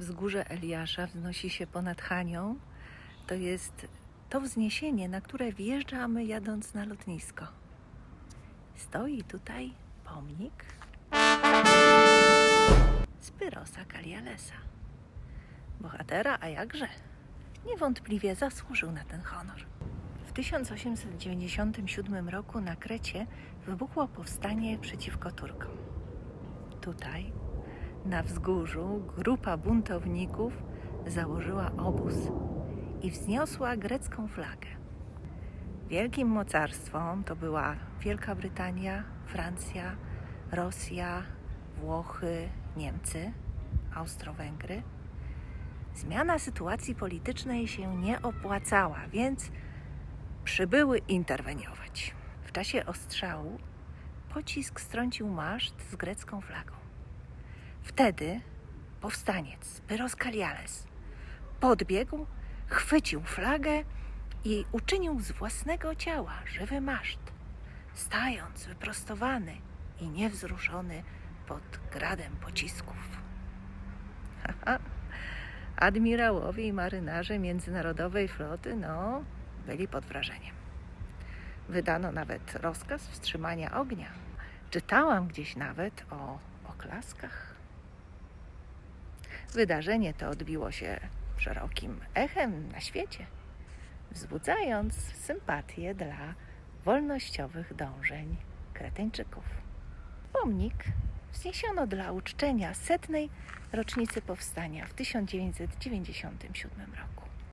wzgórze Eliasza wznosi się ponad Hanią. To jest to wzniesienie, na które wjeżdżamy jadąc na lotnisko. Stoi tutaj pomnik Spyrosa Kalialesa. Bohatera, a jakże? Niewątpliwie zasłużył na ten honor. W 1897 roku na Krecie wybuchło powstanie przeciwko Turkom. Tutaj, na wzgórzu, grupa buntowników założyła obóz i wzniosła grecką flagę. Wielkim mocarstwom to była Wielka Brytania, Francja, Rosja, Włochy, Niemcy, Austro-Węgry. Zmiana sytuacji politycznej się nie opłacała, więc przybyły interweniować. W czasie ostrzału pocisk strącił maszt z grecką flagą. Wtedy powstaniec Pyros Kaliales podbiegł, chwycił flagę i uczynił z własnego ciała żywy maszt, stając wyprostowany i niewzruszony pod gradem pocisków. Admirałowie i marynarze międzynarodowej floty, no, byli pod wrażeniem. Wydano nawet rozkaz wstrzymania ognia. Czytałam gdzieś nawet o oklaskach. Wydarzenie to odbiło się szerokim echem na świecie, wzbudzając sympatię dla wolnościowych dążeń Kreteńczyków. Pomnik wzniesiono dla uczczenia setnej rocznicy powstania w 1997 roku.